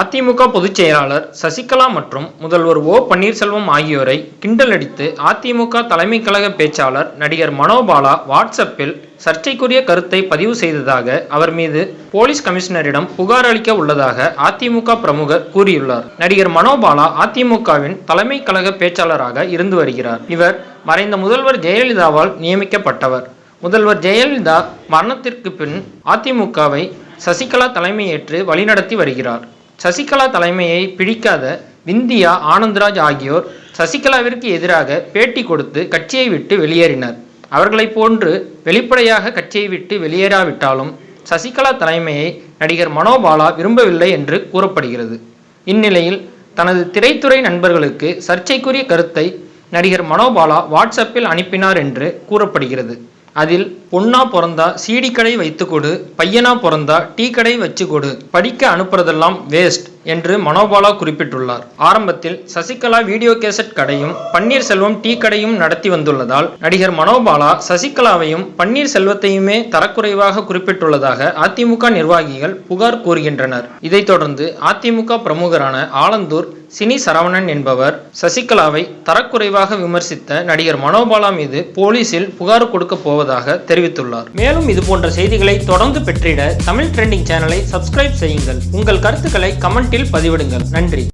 அதிமுக பொதுச் செயலாளர் சசிகலா மற்றும் முதல்வர் ஓ பன்னீர்செல்வம் ஆகியோரை கிண்டல் அடித்து அதிமுக தலைமை கழக பேச்சாளர் நடிகர் மனோபாலா வாட்ஸ்அப்பில் சர்ச்சைக்குரிய கருத்தை பதிவு செய்ததாக அவர் மீது போலீஸ் கமிஷனரிடம் புகார் அளிக்க உள்ளதாக அதிமுக பிரமுகர் கூறியுள்ளார். நடிகர் மனோபாலா அதிமுகவின் தலைமை கழக பேச்சாளராக இருந்து வருகிறார். இவர் மறைந்த முதல்வர் ஜெயலலிதாவால் நியமிக்கப்பட்டவர். முதல்வர் ஜெயலலிதா மரணத்திற்கு பின் அதிமுகவை சசிகலா தலைமையேற்று வழிநடத்தி வருகிறார். சசிகலா தலைமையை பிடிக்காத விந்தியா ஆனந்த்ராஜ் ஆகியோர் சசிகலாவிற்கு எதிராக பேட்டி கொடுத்து கட்சியை விட்டு வெளியேறினர். அவர்களைப் போன்று வெளிப்படையாக கட்சியை விட்டு வெளியேறாவிட்டாலும் சசிகலா தலைமையை நடிகர் மனோபாலா விரும்பவில்லை என்று கூறப்படுகிறது. இந்நிலையில் தனது திரைத்துறை நண்பர்களுக்கு சர்ச்சைக்குரிய கருத்தை நடிகர் மனோபாலா வாட்ஸ்அப்பில் அனுப்பினார் என்று கூறப்படுகிறது. அதில் பொண்ணா பிறந்தா சீடி கடை வைத்து கொடு பையனா பிறந்தா டீ கடை வச்சு கொடு படிக்க அனுப்புறதெல்லாம் வேஸ்ட் என்று மனோபாலா குறிப்பிட்டுள்ளார். ஆரம்பத்தில் சசிகலா வீடியோ கேசட் கடையும் பன்னீர்செல்வம் டீ கடையும் நடத்தி வந்துள்ளதால் நடிகர் மனோபாலா சசிகலாவையும் பன்னீர்செல்வத்தையுமே தரக்குறைவாக குறிப்பிட்டுள்ளதாக அதிமுக நிர்வாகிகள் புகார் கூறுகின்றனர். இதைத் தொடர்ந்து அதிமுக பிரமுகரான ஆலந்தூர் சினி சரவணன் என்பவர் சசிகலாவை தரக்குறைவாக விமர்சித்த நடிகர் மனோபாலா மீது போலீசில் புகார் கொடுக்க போவதாக தெரிவித்துள்ளார். மேலும் இது போன்ற செய்திகளை தொடர்ந்து பெற்றிட தமிழ் ட்ரெண்டிங் சேனலை சப்ஸ்கிரைப் செய்யுங்கள். உங்கள் கருத்துக்களை கமெண்ட் கமெண்டில் பதிவிடுங்கள். நன்றி.